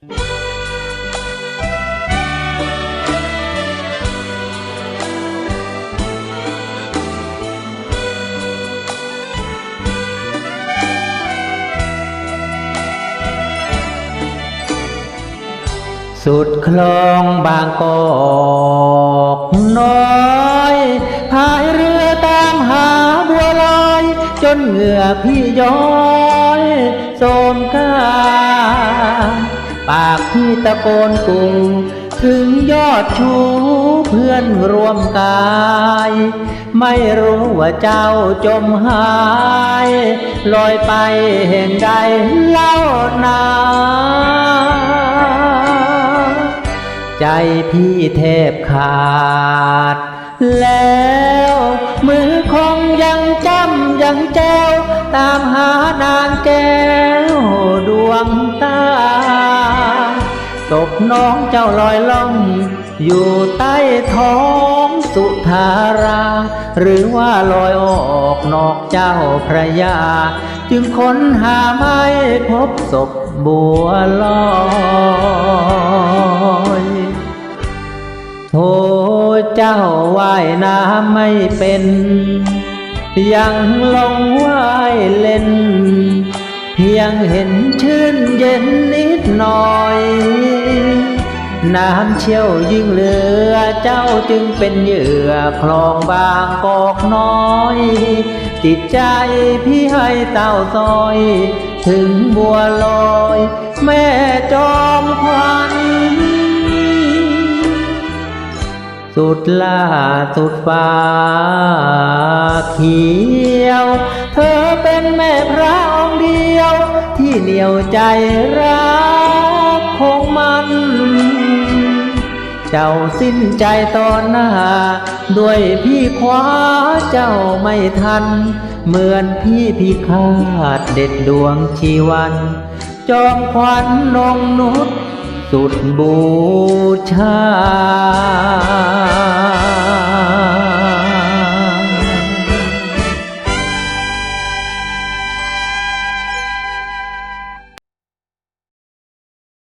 สุดคลองบางกอกน้อยพายเรือตามหาบัวลอย จนเหงื่อพี่ย้อยโสมกา ปากพี่ตะโกนกูถึงยอดชูเพื่อนรวมกาย ไม่รู้ว่าเจ้าจมหายลอยไปแห่งใดเล่านาใจพี่แทบขาด แล้วมือคงยังจำยังแจ ศพน้องเจ้าลอยล่อง อยู่ใต้ท้องสุธารา หรือว่าลอยออกนอกเจ้าพระยา จึงค้นหาไม่พบศพบัวลอยโทเจ้าว่ายน้ำไม่เป็น ยังลงว่ายเล่นเพียงเห็นชื่นเย็นนิดหน่อย น้ำเชี่ยวยิ่งเหลือเจ้าจึงเป็นเหยื่อคลองบางกอกน้อย จิตใจพี่ให้เต้าซอย ถึงบัวลอย แม่จอมควันสุดล่าสุดฟ้าเขียว เธอเป็นแม่พระองค์เดียว ที่เหนียวใจรักคงมัน เจ้าสิ้นใจตอนหน้า ด้วยพี่คว้าเจ้าไม่ทัน เหมือนพี่พิฆาตเด็ดดวงชีวัน จอมควันนงนุษสุดบูชา